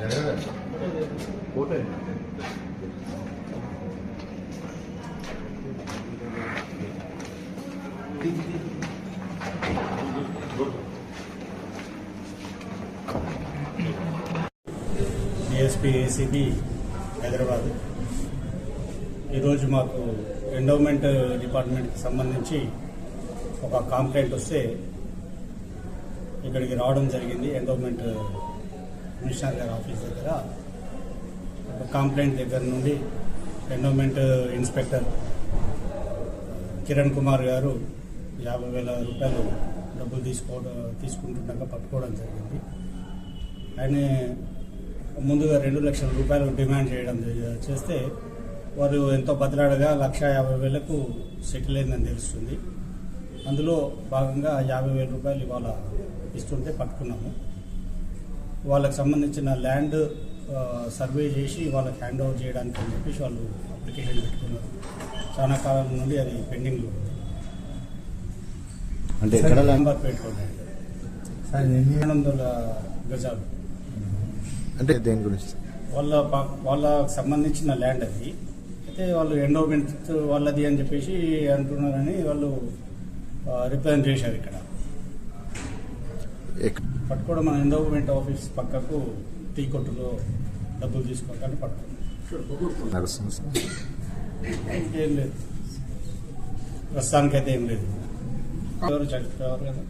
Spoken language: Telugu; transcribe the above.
జరగదండి డిఎస్పీ ఏసీబీ హైదరాబాద్. ఈరోజు మాకు ఎండోమెంట్ డిపార్ట్మెంట్కి సంబంధించి ఒక కంప్లైంట్ వస్తే ఇక్కడికి రావడం జరిగింది ఎండోమెంట్ కమిషనర్ గారి ఆఫీస్ దగ్గర. ఒక కంప్లైంట్ దగ్గర నుండి ఎండోమెంట్ ఇన్స్పెక్టర్ కిరణ్ కుమార్ గారు యాభై వేల రూపాయలు డబ్బులు తీసుకోవడం తీసుకుంటుండగా పట్టుకోవడం జరిగింది. ఆయన ముందుగా రెండు లక్షల రూపాయలు డిమాండ్ చేయడం చేస్తే వారు ఎంతో బదలాడగా లక్ష యాభై వేలకు సెటిల్ అయిందని తెలుస్తుంది. అందులో భాగంగా యాభై వేల రూపాయలు ఇవాళ ఇస్తుంటే పట్టుకున్నాము. వాళ్ళకి సంబంధించిన ల్యాండ్ సర్వే చేసి వాళ్ళకి హ్యాండ్ ఓవర్ చేయడానికి అని చెప్పేసి వాళ్ళు అప్లికేషన్ పెట్టుకున్నారు. చాలా కాలం నుండి అది పెండింగ్లో ఉంది. అంటే ఎక్కడ ల్యాండ్? నెంబర్ పెట్టుకోండి రెండు వందల గజాలు. అంటే దేని గురించి? వాళ్ళ ప- వాళ్ళకి సంబంధించిన ల్యాండ్ అది. అయితే వాళ్ళు ఎండోమెంట్ వాళ్ళది అని చెప్పేసి అంటున్నారని వాళ్ళు రిప్రజెంట్ చేశారు ఇక్కడ. పట్టుకోవడం మన ఎండోమెంట్ ఆఫీస్ పక్కకు టీ కొట్టులో డబ్బులు తీసుకోవడానికి పట్టుకున్నాం. ఇంకేం లేదు. ప్రస్తుతానికైతే ఏం లేదు. ఎవరు చనిపోయారు కదా?